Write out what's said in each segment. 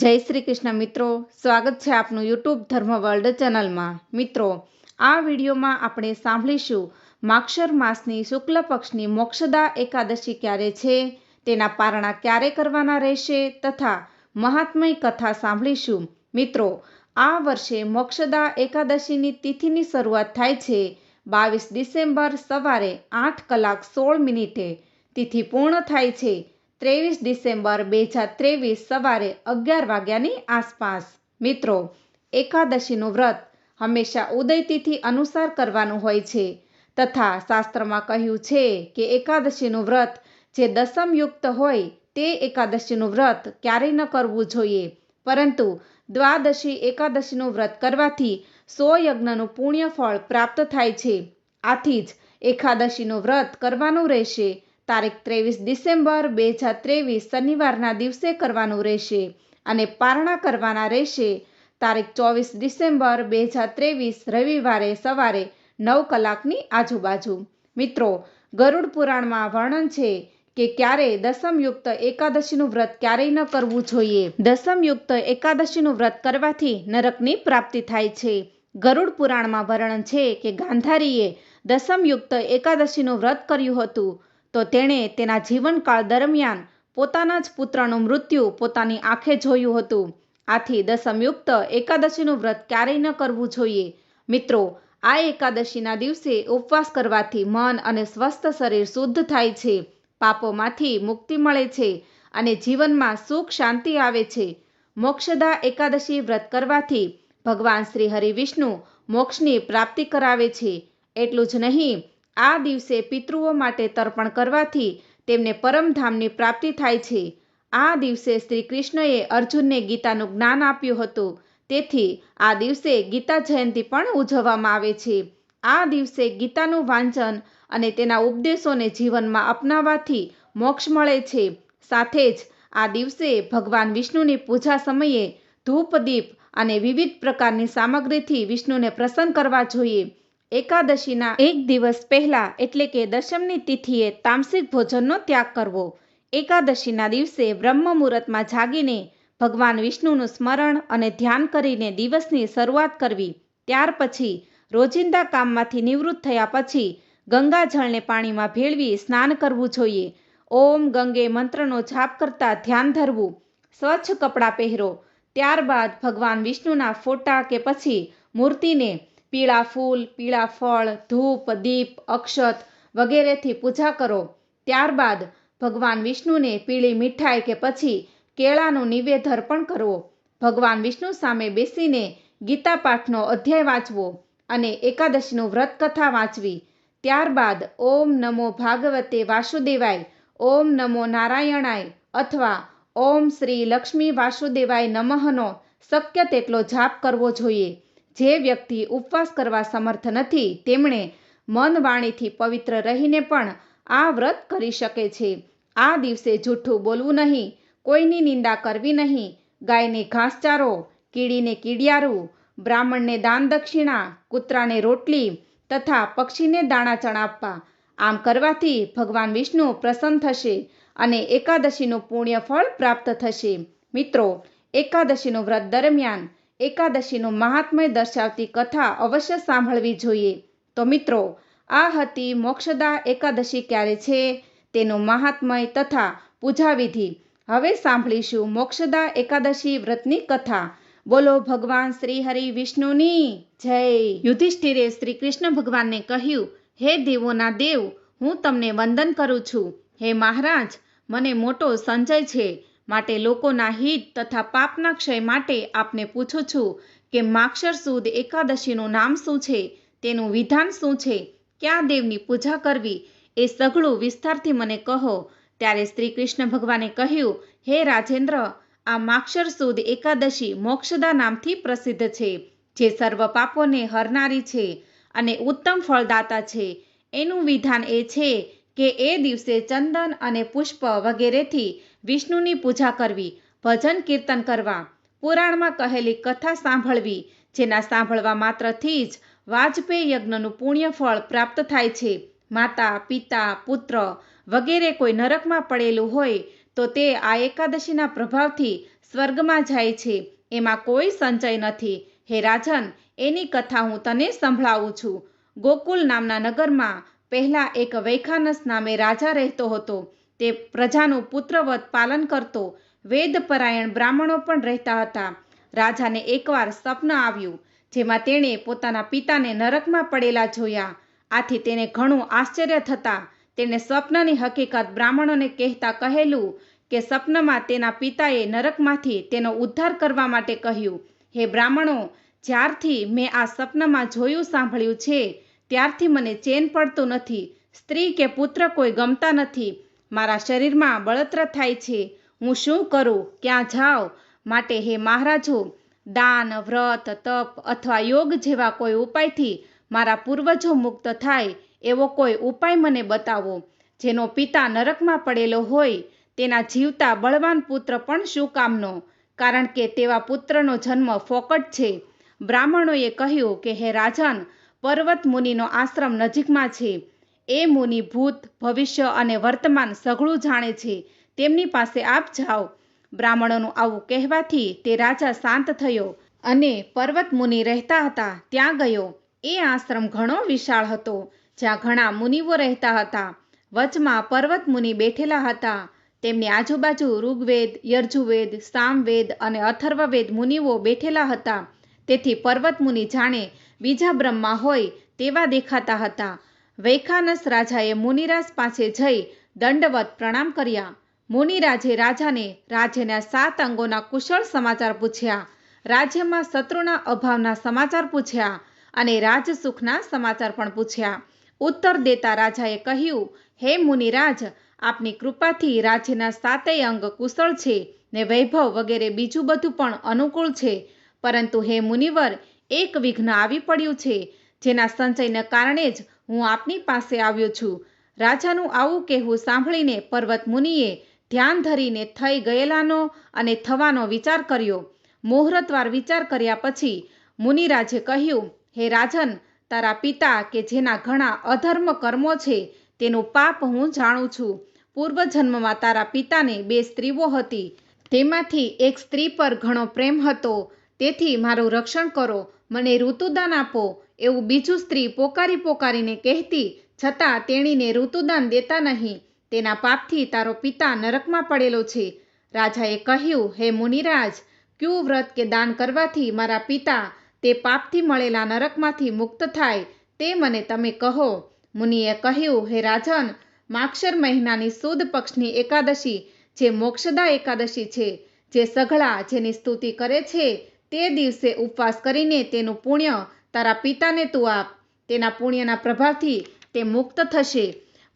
જય શ્રી કૃષ્ણ મિત્રો, સ્વાગત છે આપનું યુટ્યુબ ધર્મ વર્લ્ડ ચેનલમાં. મિત્રો, આ વિડીયોમાં આપણે સાંભળીશું માક્ષર માસની શુક્લ પક્ષની મોક્ષદા એકાદશી ક્યારે છે, તેના પારણા ક્યારે કરવાના રહેશે તથા મહાત્મય કથા સાંભળીશું. મિત્રો, આ વર્ષે મોક્ષદા એકાદશીની તિથિની શરૂઆત થાય છે, બાવીસ ડિસેમ્બર સવારે આઠ કલાક સોળ મિનિટે. તિથિ પૂર્ણ થાય છે ત્રેવીસ ડિસેમ્બર બે હજાર ત્રેવીસ સવારે અગિયાર વાગ્યાની આસપાસ. મિત્રો, એકાદશીનું વ્રત હંમેશા ઉદયતિથિ અનુસાર કરવાનું હોય છે. તથા શાસ્ત્રમાં કહ્યું છે કે એકાદશીનું વ્રત જે દસમયુક્ત હોય તે એકાદશીનું વ્રત ક્યારેય ન કરવું જોઈએ. પરંતુ દ્વાદશી એકાદશીનું વ્રત કરવાથી સો યજ્ઞનું પુણ્ય ફળ પ્રાપ્ત થાય છે. આથી જ એકાદશીનું વ્રત કરવાનું રહેશે. તારીખ ત્રેવીસ ડિસેમ્બર, બે હજાર ત્રેવીસ શનિવારના દિવસે કરવાનું રહેશે અને પારણા કરવાના રહેશે. તારીખ ચોવીસ ડિસેમ્બર, બે હજાર ત્રેવીસ રવિવારે સવારે નવ કલાકની આજુબાજુ. મિત્રો, ગરુડ પુરાણમાં વર્ણન છે કે ક્યારે દસમયુક્ત એકાદશીનું વ્રત ક્યારેય ન કરવું જોઈએ. દસમયુક્ત એકાદશીનું વ્રત કરવાથી નરકની પ્રાપ્તિ થાય છે. ગરુડ પુરાણમાં વર્ણન છે કે ગાંધારીએ દસમયુક્ત એકાદશીનું વ્રત કર્યું હતું. તો તેણે તેના જીવનકાળ દરમિયાન પોતાના જ પુત્રનું મૃત્યુ પોતાની આંખે જોયું હતું. આથી દસમયુક્ત એકાદશીનું વ્રત ક્યારેય ન કરવું જોઈએ. મિત્રો, આ એકાદશીના દિવસે ઉપવાસ કરવાથી મન અને સ્વસ્થ શરીર શુદ્ધ થાય છે, પાપોમાંથી મુક્તિ મળે છે અને જીવનમાં સુખ શાંતિ આવે છે. મોક્ષદા એકાદશી વ્રત કરવાથી ભગવાન શ્રી હરિ વિષ્ણુ મોક્ષની પ્રાપ્તિ કરાવે છે. એટલું જ નહીં આ દિવસે પિતૃઓ માટે તર્પણ કરવાથી તેમને પરમધામની પ્રાપ્તિ થાય છે. આ દિવસે શ્રી કૃષ્ણએ અર્જુનને ગીતાનું જ્ઞાન આપ્યું હતું. તેથી આ દિવસે ગીતા જયંતિ પણ ઉજવવામાં આવે છે. આ દિવસે ગીતાનું વાંચન અને તેના ઉપદેશોને જીવનમાં અપનાવવાથી મોક્ષ મળે છે. સાથે જ આ દિવસે ભગવાન વિષ્ણુની પૂજા સમયે ધૂપ, દીપ અને વિવિધ પ્રકારની સામગ્રીથી વિષ્ણુને પ્રસન્ન કરવા જોઈએ. એકાદશીના એક દિવસ પહેલા, એટલે કે દશમની તિથિએ તામસિક ભોજનનો ત્યાગ કરવો. એકાદશીના દિવસે બ્રહ્મ મુહૂર્તમાં જાગીને ભગવાન વિષ્ણુનું સ્મરણ અને ધ્યાન કરીને દિવસની શરૂઆત કરવી. ત્યાર પછી રોજિંદા કામમાંથી નિવૃત્ત થયા પછી ગંગાજળને પાણીમાં ભેળવી સ્નાન કરવું જોઈએ. ઓમ ગંગે મંત્રનો જાપ કરતા ધ્યાન ધરવું. સ્વચ્છ કપડાં પહેરો. ત્યારબાદ ભગવાન વિષ્ણુના ફોટા કે પછી મૂર્તિને પીળા ફૂલ, પીળા ફળ, ધૂપ, દીપ, અક્ષત વગેરેથી પૂજા કરો. ત્યારબાદ ભગવાન વિષ્ણુને પીળી મીઠાઈ કે પછી કેળાનું નિવેદ અર્પણ કરવો ભગવાન વિષ્ણુ સામે બેસીને ગીતા પાઠનો અધ્યાય વાંચવો અને એકાદશીનું વ્રત કથા વાંચવી. ત્યારબાદ ઓમ નમો ભાગવતે વાસુદેવાય, ઓમ નમો નારાયણાય અથવા ઓમ શ્રી લક્ષ્મી વાસુદેવાય નમઃનો શક્ય તેટલો જાપ કરવો જોઈએ. જે વ્યક્તિ ઉપવાસ કરવા સમર્થ નથી, તેમણે મન વાણીથી પવિત્ર રહીને પણ આ વ્રત કરી શકે છે. આ દિવસે જૂઠું બોલવું નહીં, કોઈની નિંદા કરવી નહીં. ગાયને ઘાસચારો કીડીને કીડિયારું, બ્રાહ્મણને દાન દક્ષિણા, કૂતરાને રોટલી તથા પક્ષીને દાણા ચણાવવા. આમ કરવાથી ભગવાન વિષ્ણુ પ્રસન્ન થશે અને એકાદશીનું પુણ્ય ફળ પ્રાપ્ત થશે. મિત્રો, એકાદશીનું વ્રત દરમિયાન એકાદશીનું મહાત્મય દર્શાવતી કથા અવશ્ય સાંભળવી જોઈએ. તો મિત્રો, આ હતી મોક્ષદા એકાદશી ક્યારે છે? તેનું મહાત્મય તથા પૂજા વિધિ હવે સાંભળીશું મોક્ષદા એકાદશી વ્રતની કથા. બોલો ભગવાન શ્રી હરિ વિષ્ણુની જય. યુધિષ્ઠિરે શ્રી કૃષ્ણ ભગવાનને કહ્યું, હે દેવોના દેવ, હું તમને વંદન કરું છું. હે મહારાજ, મને મોટો સંજય છે. માટે લોકોના હિત તથા પાપના ક્ષય માટે આપને પૂછું છું કે માક્ષર સુદ એકાદશીનું નામ શું છે? તેનું વિધાન શું છે? ક્યાં દેવની પૂજા કરવી? એ સઘળું વિસ્તારથી મને કહો. ત્યારે શ્રી કૃષ્ણ ભગવાને કહ્યું, હે રાજેન્દ્ર, આ માક્ષર સુદ એકાદશી મોક્ષદા નામથી પ્રસિદ્ધ છે, જે સર્વ પાપોને હરનારી છે અને ઉત્તમ ફળદાતા છે. એનું વિધાન એ છે કે એ દિવસે ચંદન અને પુષ્પ વગેરેથી વિષ્ણુની પૂજા કરવી, ભજન કીર્તન કરવા, પુરાણમાં કહેલી કથા સાંભળવી, જેના સાંભળવા માત્રથી જ વાજપેયી યજ્ઞનું પુણ્ય ફળ પ્રાપ્ત થાય છે. માતા, પિતા, પુત્ર વગેરે કોઈ નરકમાં પડેલું હોય તો તે આ એકાદશીના પ્રભાવથી સ્વર્ગમાં જાય છે. એમાં કોઈ સંચય નથી. હે રાજન, એની કથા હું તને સંભળાવું છું. ગોકુલ નામના નગરમાં પહેલાં એક વૈખાનસ નામે રાજા રહેતો હતો. તે પ્રજાનું પુત્રવત પાલન કરતો વેદપરાયણ બ્રાહ્મણો પણ રહેતા હતા. રાજાને એકવાર સ્વપ્ન આવ્યું, જેમાં તેણે પોતાના પિતાને નરકમાં પડેલા જોયા. આથી તેને ઘણું આશ્ચર્ય થતા તેણે સ્વપ્નની હકીકત બ્રાહ્મણોને કહેતા કહેલું કે સ્વપ્નમાં તેના પિતાએ નરકમાંથી તેનો ઉદ્ધાર કરવા માટે કહ્યું, હે બ્રાહ્મણો, જ્યારથી મેં આ સ્વપ્નમાં જોયું સાંભળ્યું છે, ત્યારથી મને ચેન પડતું નથી, સ્ત્રી કે પુત્ર કોઈ ગમતા નથી મારા શરીરમાં બળતરા થાય છે. હું શું કરું? ક્યાં જાઉં? માટે હે મહારાજો, દાન, વ્રત, તપ અથવા યોગ જેવા કોઈ ઉપાયથી મારા પૂર્વજો મુક્ત થાય એવો કોઈ ઉપાય મને બતાવો. જેનો પિતા નરકમાં પડેલો હોય, તેના જીવતા બળવાન પુત્ર પણ શું કામનો? કારણ કે તેવા પુત્રનો જન્મ ફોકટ છે. બ્રાહ્મણોએ કહ્યું કે, હે રાજન, પર્વત મુનિનો આશ્રમ નજીકમાં છે. એ મુનિ ભૂત ભવિષ્ય અને વર્તમાન સઘળું જાણે છે. તેમની પાસે આપ જાઓ. બ્રાહ્મણોનું આવું કહેવાથી તે રાજા શાંત થયો અને પર્વત મુનિ રહેતા હતા. ત્યાં ગયો. એ આશ્રમ ઘણો વિશાળ હતો, જ્યાં ઘણા મુનિઓ રહેતા હતા. વચમાં પર્વત મુનિ બેઠેલા હતા. તેમની આજુબાજુ ઋગ્વેદ યર્જુવેદ સામવેદ અને અથર્વવેદ મુનિઓ બેઠેલા હતા. તેથી પર્વત મુનિ જાણે બીજા બ્રહ્મા હોય તેવા દેખાતા હતા. વૈખાનસ રાજાએ મુનિરાજ પાસે જઈ દંડવત પ્રણામ કર્યા. મુનિરાજે રાજાને રાજ્યના સાત અંગોના કુશળ સમાચાર પૂછ્યા. રાજ્યમાં શત્રુના અભાવના સમાચાર પૂછ્યા અને રાજસુખના સમાચાર પણ પૂછ્યા. ઉત્તર દેતા રાજાએ કહ્યું, હે મુનિરાજ, આપની કૃપાથી રાજ્યના સાતેય અંગ કુશળ છે ને વૈભવ વગેરે બીજું બધું પણ અનુકૂળ છે. પરંતુ હે મુનિવર, એક વિઘ્ન આવી પડ્યું છે, જેના સંચયને કારણે જ હું આપની પાસે આવ્યો છું. રાજાનું આવું કહેવું સાંભળીને પર્વત મુનિએ ધ્યાન ધરીને થઈ ગયેલાનો અને થવાનો વિચાર કર્યો. મુહૂર્તવાર વિચાર કર્યા પછી મુનિરાજે કહ્યું, હે રાજન, તારા પિતા કે જેના ઘણા અધર્મ કર્મો છે તેનું પાપ હું જાણું છું. પૂર્વજન્મમાં તારા પિતાને બે સ્ત્રીઓ હતી. તેમાંથી એક સ્ત્રી પર ઘણો પ્રેમ હતો. તેથી મારું રક્ષણ કરો. મને ઋતુદાન આપો. એવું બીજું સ્ત્રી પોકારી પોકારીને કહેતી, છતાં તેણીને ઋતુદાન દેતા નહીં. તેના પાપથી તારો પિતા નરકમાં પડેલો છે. રાજાએ કહ્યું, હે મુનિરાજ, ક્યુ વ્રત કે દાન કરવાથી મારા પિતા તે પાપથી મળેલા નરકમાંથી મુક્ત થાય તે મને તમે કહો. મુનિએ કહ્યું, હે રાજન, માક્ષર મહિનાની સુદ પક્ષની એકાદશી, જે મોક્ષદા એકાદશી છે, જે સઘળા જેની સ્તુતિ કરે છે, તે દિવસે ઉપવાસ કરીને તેનું પુણ્ય તારા પિતાને તું આપ. તેના પુણ્યના પ્રભાવથી તે મુક્ત થશે.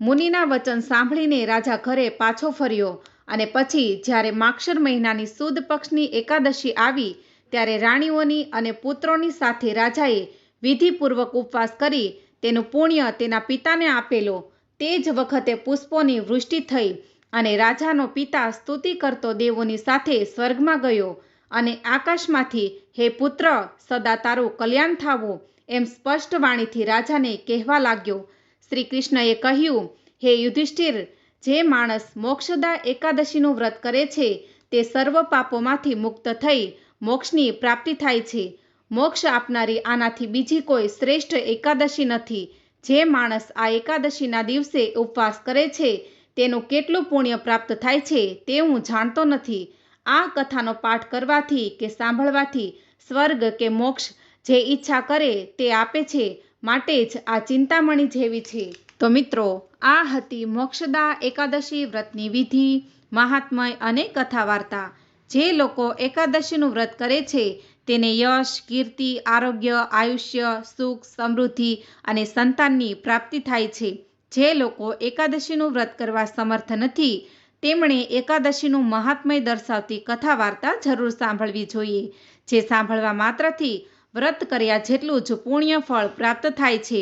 મુનિના વચન સાંભળીને રાજા ઘરે પાછો ફર્યો અને પછી જ્યારે માક્ષર મહિનાની સુદ પક્ષની એકાદશી આવી, ત્યારે રાણીઓની અને પુત્રોની સાથે રાજાએ વિધિપૂર્વક ઉપવાસ કરી તેનું પુણ્ય તેના પિતાને આપેલો. તે જ વખતે પુષ્પોની વૃષ્ટિ થઈ અને રાજાનો પિતા સ્તુતિ કરતો દેવોની સાથે સ્વર્ગમાં ગયો અને આકાશમાંથી હે પુત્ર, સદા તારું કલ્યાણ થાવું, એમ સ્પષ્ટ વાણીથી રાજાને કહેવા લાગ્યો. શ્રી કૃષ્ણએ કહ્યું, હે યુધિષ્ઠિર, જે માણસ મોક્ષદા એકાદશીનું વ્રત કરે છે, તે સર્વ પાપોમાંથી મુક્ત થઈ મોક્ષની પ્રાપ્તિ થાય છે. મોક્ષ આપનારી આનાથી બીજી કોઈ શ્રેષ્ઠ એકાદશી નથી. જે માણસ આ એકાદશીના દિવસે ઉપવાસ કરે છે, તેનું કેટલું પુણ્ય પ્રાપ્ત થાય છે તે હું જાણતો નથી. આ કથાનો પાઠ કરવાથી કે સાંભળવાથી સ્વર્ગ કે મોક્ષ જે ઈચ્છા કરે તે આપે છે માટે જ આ ચિંતામણી જેવી છે. તો મિત્રો, આ હતી મોક્ષદા એકાદશી વ્રતની વિધિ, મહાત્મય અને કથા વાર્તા જે લોકો એકાદશીનું વ્રત કરે છે, તેને યશ, કીર્તિ, આરોગ્ય, આયુષ્ય, સુખ, સમૃદ્ધિ અને સંતાનની પ્રાપ્તિ થાય છે. જે લોકો એકાદશીનું વ્રત કરવા સમર્થ નથી, તેમણે એકાદશીનું મહાત્મય દર્શાવતી કથા વાર્તા જરૂર સાંભળવી જોઈએ. જે સાંભળવા માત્રથી વ્રત કર્યા જેટલું જ પુણ્ય ફળ પ્રાપ્ત થાય છે.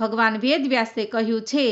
ભગવાન વેદવ્યાસે કહ્યું છે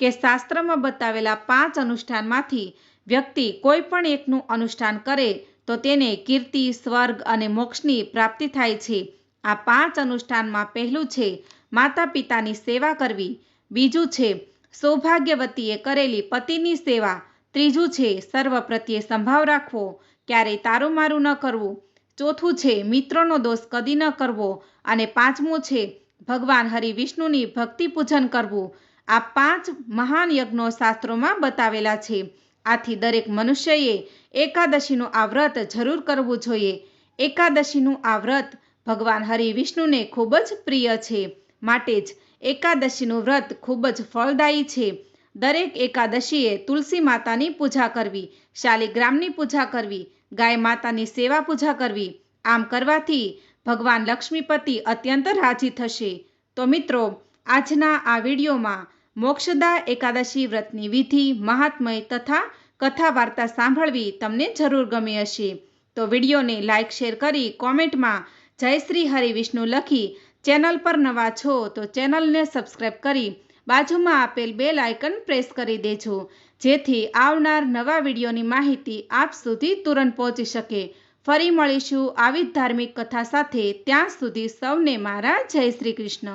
કે શાસ્ત્રમાં બતાવેલા પાંચ અનુષ્ઠાનમાંથી વ્યક્તિ કોઈ પણ એકનું અનુષ્ઠાન કરે તો તેને કીર્તિ, સ્વર્ગ અને મોક્ષની પ્રાપ્તિ થાય છે. આ પાંચ અનુષ્ઠાનમાં પહેલું છે માતા પિતાની સેવા કરવી, બીજું છે સૌભાગ્યવતીએ કરેલી પતિની સેવા, ત્રીજું છે સર્વ પ્રત્યે સંભાવ રાખવો, ક્યારેય તારું મારું ન કરવું ચોથું છે, મિત્રોનો દોષ કદી ન કરવો અને પાંચમું છે, ભગવાન હરિ વિષ્ણુની ભક્તિ પૂજન કરવું. આ પાંચ મહાન યજ્ઞો શાસ્ત્રોમાં બતાવેલા છે. આથી દરેક મનુષ્યએ એકાદશીનું આ વ્રત જરૂર કરવું જોઈએ. એકાદશીનું આ વ્રત ભગવાન હરિ વિષ્ણુને ખૂબ જ પ્રિય છે. માટે જ એકાદશીનું વ્રત ખૂબ જ ફળદાયી છે. દરેક એકાદશીએ તુલસી માતાની પૂજા કરવી, શાલિગ્રામની પૂજા કરવી ગાય માતાની સેવા પૂજા કરવી. આમ કરવાથી ભગવાન લક્ષ્મીપતિ અત્યંત રાજી થશે. તો મિત્રો, આજના આ વિડીયોમાં મોક્ષદા એકાદશી વ્રતની વિધિ, મહાત્મય તથા કથા વાર્તા સાંભળવી તમને જરૂર ગમી હશે. તો વિડીયોને લાઇક શેર કરી કોમેન્ટમાં જય શ્રી હરિ વિષ્ણુ લખી ચેનલ પર નવા છો તો ચેનલને સબસ્ક્રાઈબ કરી બાજુમાં આપેલ બેલ આઇકન પ્રેસ કરી દેજો. જેથી આવનાર નવા વિડીયોની માહિતી આપ સુધી તુરંત પહોંચી શકે. ફરી મળીશું આવી ધાર્મિક કથા સાથે. ત્યાં સુધી સૌને મારા જય શ્રી કૃષ્ણ.